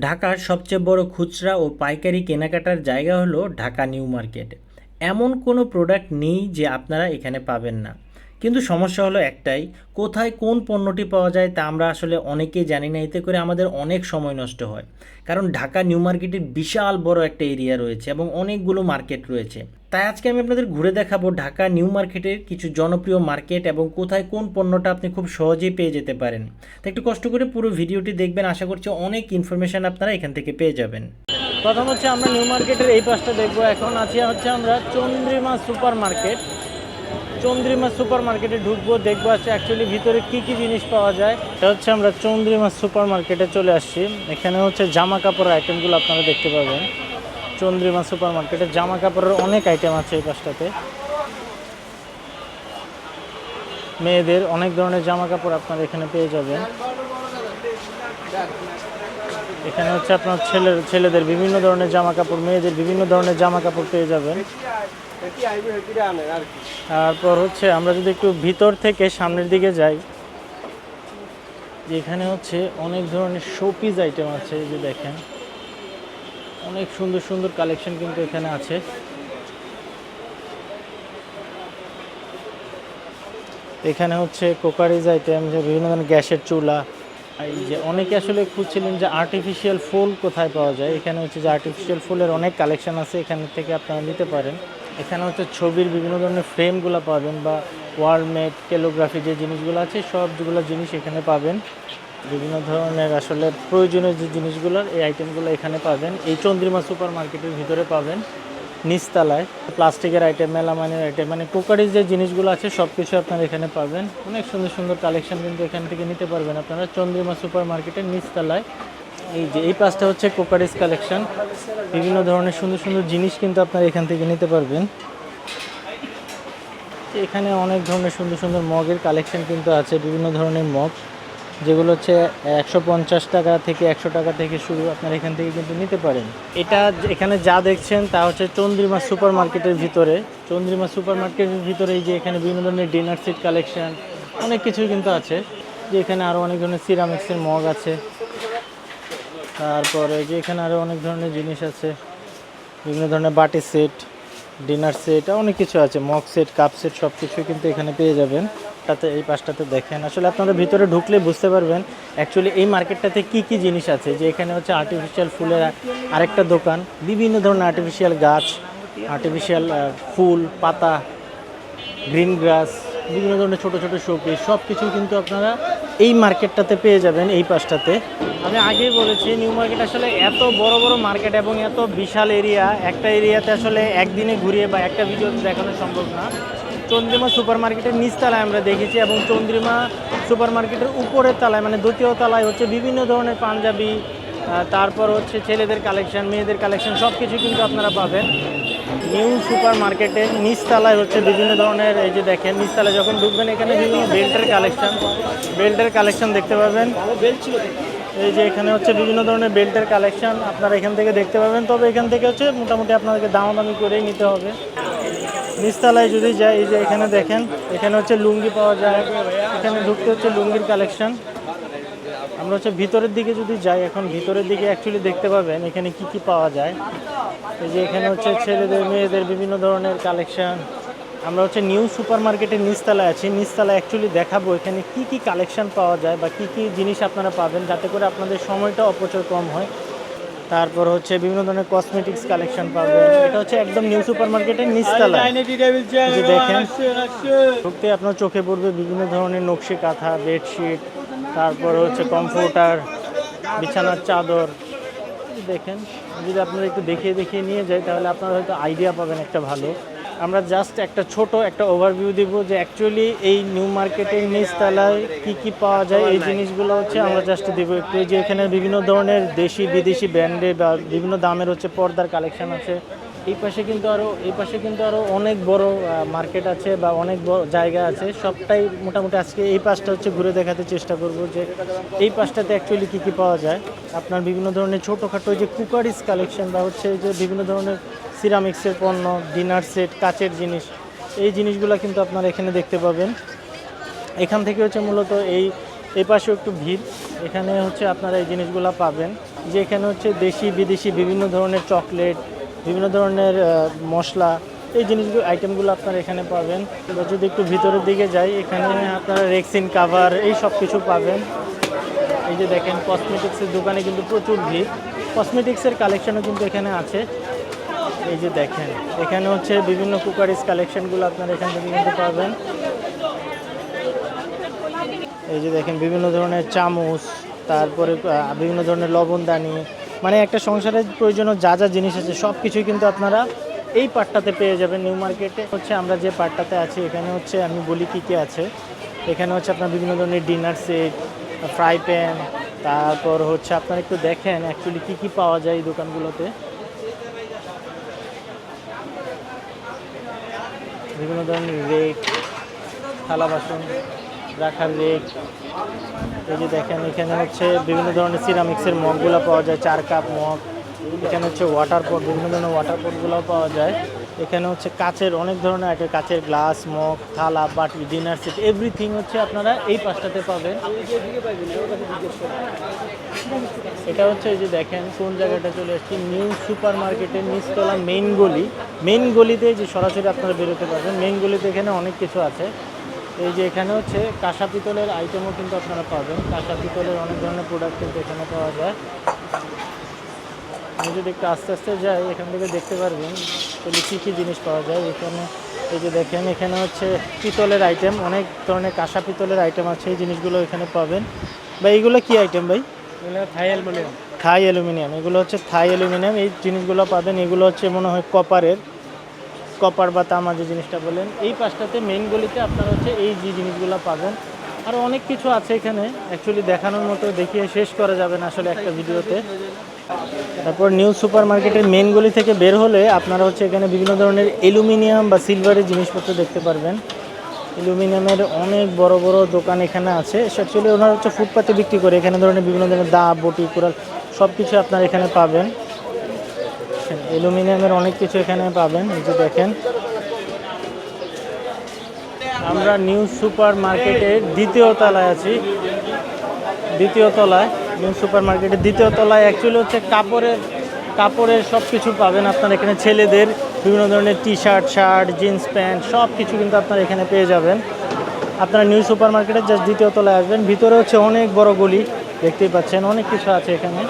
ঢাকার সবচেয়ে বড় খুচরা ও পাইকারি কেনাকাটার জায়গা হলো ঢাকা নিউ মার্কেট। এমন কোনো প্রোডাক্ট নেই যে আপনারা এখানে পাবেন না। কিন্তু সমস্যা হলো একটাই, কোথায় কোন পণ্যটি পাওয়া যায় তা আমরা আসলে অনেকেই জানি না, এতে করে আমাদের অনেক সময় নষ্ট হয়। কারণ ঢাকা নিউ মার্কেটের বিশাল বড় একটা এরিয়া রয়েছে এবং অনেকগুলো মার্কেট রয়েছে। তাই আজকে আমি আপনাদের ঘুরে দেখাবো ঢাকা নিউ মার্কেটের কিছু জনপ্রিয় মার্কেট এবং কোথায় কোন পণ্যটা আপনি খুব সহজেই পেয়ে যেতে পারেন। তো একটু কষ্ট করে পুরো ভিডিওটি দেখবেন, আশা করছি অনেক ইনফরমেশন আপনারা এখান থেকে পেয়ে যাবেন। প্রথম হচ্ছে আমরা নিউ মার্কেটের এই পাশটা দেখব। এখন আছি হচ্ছে আমরা Chandrima super market Chandrima super মার্কেটে ঢুকবো, দেখব আছে অ্যাকচুয়ালি ভিতরে কি কি জিনিস পাওয়া যায়। এটা হচ্ছে আমরা চন্দ্রিমা সুপার মার্কেটে চলে আসছি। এখানে হচ্ছে জামা কাপড়ের আইটেমগুলো আপনারা দেখতে পাবেন। চন্দ্রিমা সুপার মার্কেটে জামা কাপড়ের অনেক আইটেম আছে এই পাশটাতে। মেয়েদের অনেক ধরনের জামা কাপড় আপনারা এখানে পেয়ে যাবেন। এখানে হচ্ছে আপনার ছেলের, ছেলেদের বিভিন্ন ধরনের জামা কাপড় মেয়েদের বিভিন্ন ধরনের জামা কাপড় পেয়ে যাবেন। তারপর হচ্ছে আমরা যদি একটু ভিতর থেকে সামনের দিকে যাই, এখানে হচ্ছে অনেক ধরনের শোপিস আইটেম আছে যে দেখেন। অনেক সুন্দর সুন্দর কালেকশন কিন্তু এখানে আছে। এখানে হচ্ছে কোকারিজ আইটেম যে বিভিন্ন ধরনের গ্যাসের চুলা এই যে অনেকে আসলে খুঁজছিলেন যে আর্টিফিশিয়াল ফুল কোথায় পাওয়া যায়। এখানে হচ্ছে যে আর্টিফিশিয়াল ফুলের অনেক কালেকশন আছে, এখান থেকে আপনারা নিতে পারেন। এখানে হচ্ছে ছবির বিভিন্ন ধরনের ফ্রেমগুলো পাবেন বা ওয়ালমেট কেলোগ্রাফি যে জিনিসগুলো আছে, সবগুলো জিনিস এখানে পাবেন। বিভিন্ন ধরনের আসলে প্রয়োজনীয় যে জিনিসগুলো এই আইটেমগুলো এখানে পাবেন, এই চন্দ্রিমা সুপার মার্কেটের ভিতরে পাবেন নিচতলায়। প্লাস্টিকের আইটেম মেলামানের আইটেম মানে কুকারির যে জিনিসগুলো আছে সব কিছু আপনারা এখানে পাবেন। অনেক সুন্দর সুন্দর কালেকশন কিন্তু এখান থেকে নিতে পারবেন আপনারা চন্দ্রিমা সুপার মার্কেটের নিচতলায়। এই যে, এই পাশটা হচ্ছে কোকারিস কালেকশন বিভিন্ন ধরনের সুন্দর সুন্দর জিনিস কিন্তু আপনারা এখান থেকে নিতে পারবেন। এখানে অনেক ধরনের সুন্দর সুন্দর মগের কালেকশন কিন্তু আছে, বিভিন্ন ধরনের মগ। যেগুলো হচ্ছে একশো পঞ্চাশ টাকা থেকে একশো টাকা থেকে শুরু আপনারা এখান থেকে কিন্তু নিতে পারেন। এটা এখানে যা দেখছেন তা হচ্ছে চন্দ্রিমা সুপার মার্কেটের ভিতরে। চন্দ্রিমা সুপার মার্কেটের ভিতরে যে এখানে বিভিন্ন ধরনের ডিনার সেট কালেকশন, অনেক কিছুই কিন্তু আছে। যে এখানে আরও অনেক ধরনের সিরামিক্সের মগ আছে। তারপরে যে এখানে আরও অনেক ধরনের জিনিস আছে। বিভিন্ন ধরনের বাটি সেট, ডিনার সেট, অনেক কিছু আছে। মগ সেট, কাপ সেট সব কিছু কিন্তু এখানে পেয়ে যাবেন। তাতে এই পাশটাতে দেখেন। আসলে আপনারা ভিতরে ঢুকলে বুঝতে পারবেন অ্যাকচুয়ালি এই মার্কেটটাতে কি কি জিনিস আছে। যে এখানে হচ্ছে আর্টিফিশিয়াল ফুলের আরেকটা দোকান, বিভিন্ন ধরনের আর্টিফিশিয়াল গাছ আর্টিফিশিয়াল ফুল, পাতা গ্রিন গ্রাস বিভিন্ন ধরনের ছোটো ছোটো শোপিস সব কিছু কিন্তু আপনারা এই মার্কেটটাতে পেয়ে যাবেন এই পাশটাতে। আমি আগেই বলেছি নিউ মার্কেট আসলে এত বড় বড় মার্কেট এবং এত বিশাল এরিয়া একটা এরিয়াতে আসলে একদিনে ঘুরিয়ে বা একটা ভিডিও দেখানো সম্ভব না। চন্দ্রিমা সুপার মার্কেটের নিচতলায় আমরা দেখেছি এবং চন্দ্রিমা সুপার মার্কেটের উপরের তলায় মানে দ্বিতীয় তলায় হচ্ছে বিভিন্ন ধরনের পাঞ্জাবি তারপর হচ্ছে ছেলেদের কালেকশন, মেয়েদের কালেকশন সব কিছু কিন্তু আপনারা পাবেন। নিউ সুপার মার্কেটের নিচতলায় হচ্ছে বিভিন্ন ধরনের, এই যে দেখেন নিচতলায় যখন ঢুকবেন এখানে বিভিন্ন বেল্টের কালেকশন বেল্টের কালেকশন দেখতে পাবেন। এই যে এখানে হচ্ছে বিভিন্ন ধরনের বেল্টের কালেকশন আপনারা এখান থেকে দেখতে পাবেন। তবে এখান থেকে হচ্ছে মোটামুটি আপনাদেরকে দামাদামি করেই নিতে হবে। নিচতলায় যদি যাই, এই যে এখানে দেখেন, এখানে হচ্ছে লুঙ্গি পাওয়া যায়, এখানে ঢুকতে হচ্ছে লুঙ্গির কালেকশন আমরা হচ্ছে ভিতরের দিকে যদি যাই, এখন ভিতরের দিকে অ্যাকচুয়ালি দেখতে পাবেন এখানে কি কি পাওয়া যায়। এই যে এখানে হচ্ছে ছেলেদের, মেয়েদের বিভিন্ন ধরনের কালেকশন আমরা হচ্ছে নিউ সুপার মার্কেটের নিচতলায় আছি। নিচতলায় অ্যাকচুয়ালি দেখাবো এখানে কি কি কালেকশন পাওয়া যায় বা কি কি জিনিস আপনারা পাবেন, যাতে করে আপনাদের সময়টা অপচয় কম হয়। তারপর হচ্ছে বিভিন্ন ধরনের কসমেটিক্স কালেকশন পাবেন। এটা হচ্ছে একদম নিউ সুপার মার্কেটের নিচতলা দেখেন ঢুকতে আপনার চোখে পড়বে বিভিন্ন ধরনের নকশি কাঁথা বেডশিট তারপর হচ্ছে কমফোর্টার বিছানার চাদর। দেখেন যদি আপনারা একটু দেখিয়ে দেখিয়ে নিয়ে যাই তাহলে আপনারা হয়তো আইডিয়া পাবেন একটা ভালো। আমরা জাস্ট একটা ছোট একটা ওভারভিউ দিব যে অ্যাকচুয়ালি এই নিউ মার্কেটের নিচতলায় কী কী পাওয়া যায়, এই জিনিসগুলো হচ্ছে আমরা জাস্ট দিব একটু। যে এখানে বিভিন্ন ধরনের দেশি, বিদেশি ব্র্যান্ডে বা বিভিন্ন দামের হচ্ছে পর্দার কালেকশন আছে। এই পাশে কিন্তু আরও এই পাশে কিন্তু আরও অনেক বড় মার্কেট আছে বা অনেক বড় জায়গা আছে। সবটাই মোটামুটি আজকে এই পাশটা হচ্ছে ঘুরে দেখাতে চেষ্টা করব যে এই পাশটাতে অ্যাকচুয়ালি কী কী পাওয়া যায়। আপনার বিভিন্ন ধরনের ছোটোখাটো যে কুকারিস কালেকশন বা হচ্ছে যে বিভিন্ন ধরনের সিরামিক্সের পণ্য ডিনার সেট কাচের জিনিস, এই জিনিসগুলো কিন্তু আপনারা এখানে দেখতে পাবেন। এখান থেকে হচ্ছে মূলত এই এই পাশেও একটু ভিড়। এখানে হচ্ছে আপনারা এই জিনিসগুলো পাবেন। যে এখানে হচ্ছে দেশি, বিদেশি বিভিন্ন ধরনের চকলেট, বিভিন্ন ধরনের মশলা, এই জিনিসগুলো আইটেমগুলো আপনারা এখানে পাবেন। এবার যদি একটু ভিতরের দিকে যাই, এখানে আপনারা রেক্সিন কাভার এই সব কিছু পাবেন। এই যে দেখেন কসমেটিক্সের দোকানে কিন্তু প্রচুর ভিড়। কসমেটিক্সের কালেকশনও কিন্তু এখানে আছে। এই যে দেখেন, এখানে হচ্ছে বিভিন্ন কুকারিজ কালেকশনগুলো আপনারা এখান থেকে কিন্তু পাবেন। এই যে দেখেন, বিভিন্ন ধরনের চামচ, তারপরে বিভিন্ন ধরনের লবণদানি মানে একটা সংসারের প্রয়োজনীয় যা যা জিনিস আছে সব কিছুই কিন্তু আপনারা এই পার্টটাতে পেয়ে যাবেন নিউ মার্কেটে। হচ্ছে আমরা যে পার্টটাতে আছি, এখানে হচ্ছে আমি বলি কী কী আছে। এখানে হচ্ছে আপনার বিভিন্ন ধরনের ডিনার সেট, ফ্রাই প্যান, তারপর হচ্ছে আপনারা একটু দেখেন অ্যাকচুয়ালি কী কী পাওয়া যায় এই দোকানগুলোতে। বিভিন্ন ধরনের রেক থালা বাসন রাখার রেক এই যে দেখেন, এখানে হচ্ছে বিভিন্ন ধরনের সিরামিক্সের মগগুলো পাওয়া যায়, চার কাপ মগ। এখানে হচ্ছে ওয়াটার পট বিভিন্ন ধরনের ওয়াটার পটগুলোও পাওয়া যায়। এখানে হচ্ছে কাচের অনেক ধরনের আইটেম, কাচের গ্লাস, মগ, থালা, বাটি, ডিনার সেট এভরিথিং হচ্ছে আপনারা এই পাশটাতে পাবেন। এটা হচ্ছে এই যে দেখেন কোন জায়গাটা চলে আসছি নিউ সুপার মার্কেটের নিচতলা মেইন গলি। মেইন গলিতে যে সরাসরি আপনারা বেরোতে পারবেন। মেইন গলিতে এখানে অনেক কিছু আছে। এই যে এখানে হচ্ছে কাঁসা পিতলের আইটেমও কিন্তু আপনারা পাবেন। কাঁসা পিতলের অনেক ধরনের প্রোডাক্ট কিন্তু এখানে পাওয়া যায়। আমি যদি একটু আস্তে আস্তে যাই এখান থেকে দেখতে পারবেন তাহলে কী কী জিনিস পাওয়া যায়। এখানে এই যে দেখেন এখানে হচ্ছে পিতলের আইটেম অনেক ধরনের কাঁসা পিতলের আইটেম আছে এই জিনিসগুলো এখানে পাবেন। বা এইগুলো কি আইটেম ভাই? থাই অ্যালুমিনিয়াম। থাই অ্যালুমিনিয়াম এগুলো হচ্ছে থাই অ্যালুমিনিয়াম এই জিনিসগুলো পাবেন। এগুলো হচ্ছে মনে হয় কপারের কপার বা তামা যে জিনিসটা বলেন। এই পাশটাতে মেইন গলিতে আপনারা হচ্ছে এই যে জিনিসগুলো পাবেন। আর অনেক কিছু আছে এখানে। অ্যাকচুয়ালি দেখানোর মতো দেখিয়ে শেষ করা যাবে না আসলে একটা ভিডিওতে। তারপর নিউ সুপার মার্কেটের মেইন গলি থেকে বের হলে আপনারা হচ্ছে এখানে বিভিন্ন ধরনের অ্যালুমিনিয়াম বা সিলভারের জিনিসপত্র দেখতে পারবেন। অ্যালুমিনিয়ামের অনেক বড় বড় দোকান এখানে আছে। অ্যাকচুয়ালি ওনারা হচ্ছে ফুটপাতে বিক্রি করে, এখানে ধরনের বিভিন্ন ধরনের দা, বটি কোরাল সব কিছু আপনারা এখানে পাবেন। অ্যালুমিনিয়ামের অনেক কিছু এখানে পাবেন, এই যে দেখেন। আমরা নিউ সুপার মার্কেটের দ্বিতীয় তলায় আছি। দ্বিতীয় তলায়। নিউ সুপার মার্কেটের দ্বিতীয় তলায় অ্যাকচুয়ালি হচ্ছে কাপড়ের কাপড়ের সব কিছু পাবেন আপনার এখানে ছেলেদের, বিভিন্ন ধরনের T shirt shirt jeans pant সব কিছু কিন্তু আপনারা এখানে পেয়ে যাবেন। আপনারা নিউ সুপার মার্কেটের জাস্ট দ্বিতীয় তলায় আসবেন। ভিতরে হচ্ছে অনেক বড় গলি, দেখতেই পাচ্ছেন, অনেক কিছু আছে এখানে।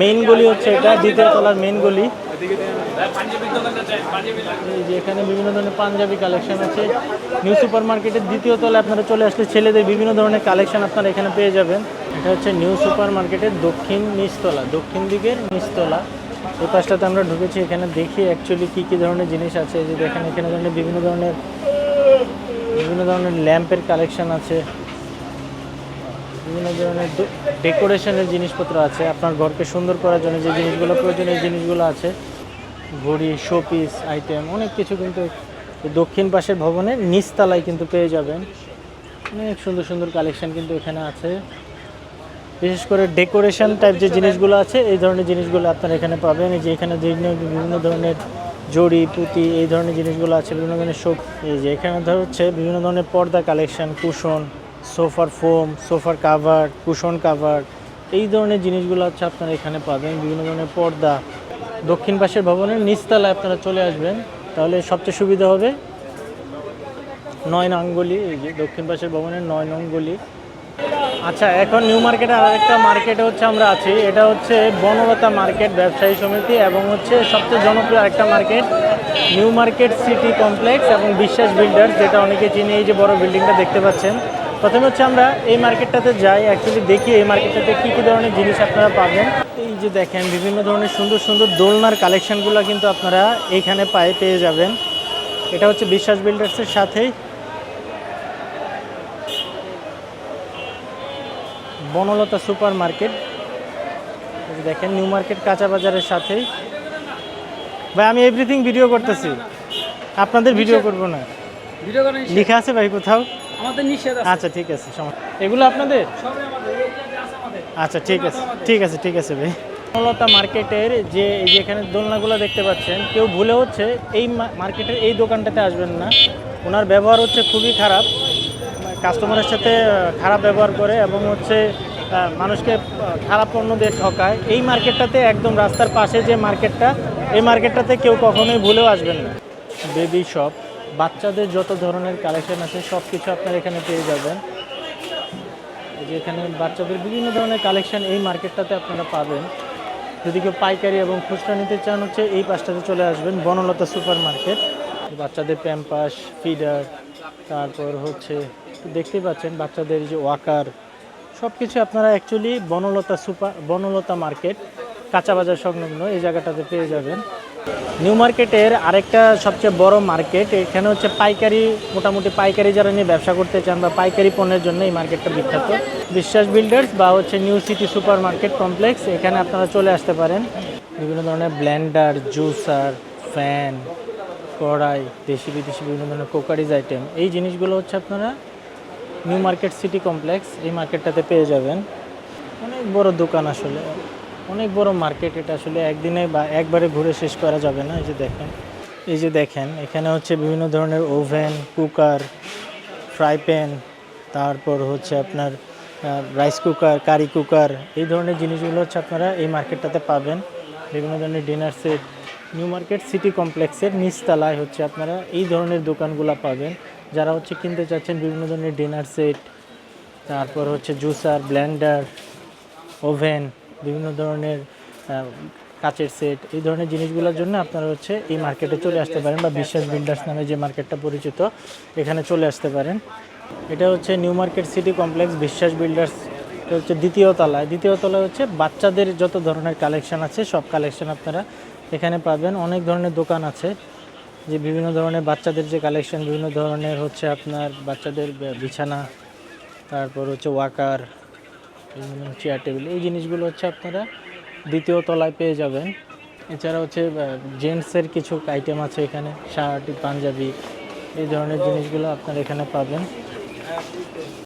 মেইন গলি হচ্ছে এটা, দ্বিতীয় তলার মেইন গলি। এখানে বিভিন্ন ধরনের পাঞ্জাবি কালেকশন আছে। নিউ সুপার মার্কেটের দ্বিতীয় তলায় আপনারা চলে আসলে ছেলেদের বিভিন্ন ধরনের কালেকশন আপনারা এখানে পেয়ে যাবেন। এটা হচ্ছে নিউ সুপার মার্কেটের দক্ষিণ নিচতলা, দক্ষিণ দিকের নিচতলা। এই পাশটাতে আমরা ঢুকেছি, এখানে দেখি অ্যাকচুয়ালি কী কী ধরনের জিনিস আছে। যে দেখেন, এখানে ধরনের বিভিন্ন ধরনের বিভিন্ন ধরনের ল্যাম্পের কালেকশন আছে। বিভিন্ন ধরনের ডেকোরেশনের জিনিসপত্র আছে। আপনার ঘরকে সুন্দর করার জন্য যে জিনিসগুলো প্রয়োজনীয় জিনিসগুলো আছে। ঘড়ি শোপিস আইটেম অনেক কিছু কিন্তু দক্ষিণ পাশের ভবনের নিচতলায় কিন্তু পেয়ে যাবেন। অনেক সুন্দর সুন্দর কালেকশন কিন্তু এখানে আছে। বিশেষ করে ডেকোরেশন টাইপ যে জিনিসগুলো আছে, এই ধরনের জিনিসগুলো আপনারা এখানে পাবেন। এই যে এখানে বিভিন্ন ধরনের জড়ি, পুঁতি, এই ধরনের জিনিসগুলো আছে, বিভিন্ন ধরনের শোপ এই যে এখানে ধর হচ্ছে বিভিন্ন ধরনের পর্দা কালেকশন কুশন সোফার ফোম সোফার কাভার কুশন কাভার এই ধরনের জিনিসগুলো হচ্ছে আপনারা এখানে পাবেন। বিভিন্ন ধরনের পর্দা দক্ষিণ পাশের ভবনের নিচতলায় আপনারা চলে আসবেন, তাহলে সবচেয়ে সুবিধা হবে নয় নং গলি, এই যে দক্ষিণ পাশের ভবনের নয় নং আচ্ছা এখন নিউ মার্কেটে আরেকটা মার্কেটে হচ্ছে আমরা আছি, এটা হচ্ছে বনলতা মার্কেট, ব্যবসায়ী সমিতি, এবং হচ্ছে সবচেয়ে জনপ্রিয় একটা market, new market city complex এবং বিশ্বাস বিল্ডার্স, যেটা অনেকে চিনে, এই যে বড় বিল্ডিংটা দেখতে পাচ্ছেন। প্রথমে হচ্ছে আমরা এই মার্কেটটাতে যাই অ্যাকচুয়ালি দেখি এই মার্কেটটাতে কী কী ধরনের জিনিস আপনারা পাবেন। যে দেখেন বিভিন্ন ধরনের সুন্দর সুন্দর দোলনার কালেকশনগুলো কিন্তু আপনারা এইখানে পায়ে পেয়ে যাবেন। এটা হচ্ছে বিশ্বাস বিল্ডার্সের সাথেই। বনলতা সুপার মার্কেট দেখেন নিউ মার্কেট কাঁচা বাজারের সাথেই। ভাই আমি এভরিথিং ভিডিও করতেছি। আপনাদের ভিডিও করব না। ভিডিও লেখা আছে ভাই কোথাও? আমাদের নিষেধ আচ্ছা ঠিক আছে সমস্যা। এগুলো আপনাদের সবই আমাদের এই যে আছে আমাদের আচ্ছা ঠিক আছে ঠিক আছে ঠিক আছে ভাই। বনলতা মার্কেটের যে এই যে এখানে দোলনাগুলো দেখতে পাচ্ছেন, কেউ ভুলে হচ্ছে এই মার্কেটের এই দোকানটাতে আসবেন না। ওনার ব্যবহার হচ্ছে খুবই খারাপ। কাস্টমারের সাথে খারাপ ব্যবহার করে এবং হচ্ছে মানুষকে খারাপ পণ্য দিয়ে ঠকায়। এই মার্কেটটাতে একদম রাস্তার পাশে যে মার্কেটটা, এই মার্কেটটাতে কেউ কখনোই ভুলেও আসবেন না। বেবি শপ, বাচ্চাদের যত ধরনের কালেকশন আছে সব কিছু আপনারা এখানে পেয়ে যাবেন। এখানে বাচ্চাদের বিভিন্ন ধরনের কালেকশন এই মার্কেটটাতে আপনারা পাবেন। যদি কেউ পাইকারি এবং খুচরা নিতে চান, হচ্ছে এই পাশটাতে চলে আসবেন, বনলতা সুপার মার্কেট বাচ্চাদের প্যাম্পাস, ফিডার, তারপর হচ্ছে দেখতেই পাচ্ছেন বাচ্চাদের যে ওয়াকার সব কিছু আপনারা actually Banalata super Banalata market কাঁচা বাজার সংলগ্ন এই জায়গাটাতে পেয়ে যাবেন। নিউ মার্কেটের আরেকটা সবচেয়ে বড় মার্কেট এখানে হচ্ছে পাইকারি, মোটামুটি পাইকারি যারা নিয়ে ব্যবসা করতে চান বা পাইকারি পণ্যের জন্য এই মার্কেটটা বিখ্যাত। বিশ্বাস বিল্ডার্স বা হচ্ছে new city super market complex এখানে আপনারা চলে আসতে পারেন। বিভিন্ন ধরনের ব্ল্যান্ডার জুসার ফ্যান কড়াই, দেশি বিদেশি বিভিন্ন ধরনের কোকারিজ আইটেম এই জিনিসগুলো হচ্ছে আপনারা নিউ মার্কেট সিটি কমপ্লেক্স এই মার্কেটটাতে পেয়ে যাবেন। অনেক বড় দোকান আসলে। অনেক বড় মার্কেট, এটা আসলে একদিনে বা একবারে ঘুরে শেষ করা যাবে না, এই যে দেখেন। এই যে দেখেন, এখানে হচ্ছে বিভিন্ন ধরনের ওভেন, কুকার, ফ্রাই প্যান, তারপর হচ্ছে আপনার রাইস কুকার, কারি কুকার, এই ধরনের জিনিসগুলো হচ্ছে আপনারা এই মার্কেটটাতে পাবেন। বিভিন্ন ধরনের dinner set, new market, city কমপ্লেক্সের নিচতলায় হচ্ছে আপনারা এই ধরনের দোকানগুলো পাবেন। যারা হচ্ছে কিনতে চাচ্ছেন বিভিন্ন ধরনের ডিনার সেট, তারপর হচ্ছে জুসার, ব্লেন্ডার, ওভেন বিভিন্ন ধরনের কাচের সেট এই ধরনের জিনিসগুলোর জন্য আপনারা হচ্ছে এই মার্কেটে চলে আসতে পারেন বা বিশ্বাস বিল্ডার্স নামে যে মার্কেটটা পরিচিত, এখানে চলে আসতে পারেন। এটা হচ্ছে new market city complex Biswas builders, এটা হচ্ছে দ্বিতীয় তলায়। দ্বিতীয় তলায় হচ্ছে বাচ্চাদের যত ধরনের কালেকশন আছে, সব কালেকশন আপনারা এখানে পাবেন। অনেক ধরনের দোকান আছে, যে বিভিন্ন ধরনের বাচ্চাদের যে কালেকশন বিভিন্ন ধরনের হচ্ছে আপনার বাচ্চাদের বিছানা, তারপর হচ্ছে ওয়াকার চেয়ার টেবিল এই জিনিসগুলো হচ্ছে আপনারা দ্বিতীয় তলায় পেয়ে যাবেন। এছাড়া হচ্ছে জেন্টসের কিছু আইটেম আছে এখানে, শার্ট, পাঞ্জাবি, এই ধরনের জিনিসগুলো আপনারা এখানে পাবেন।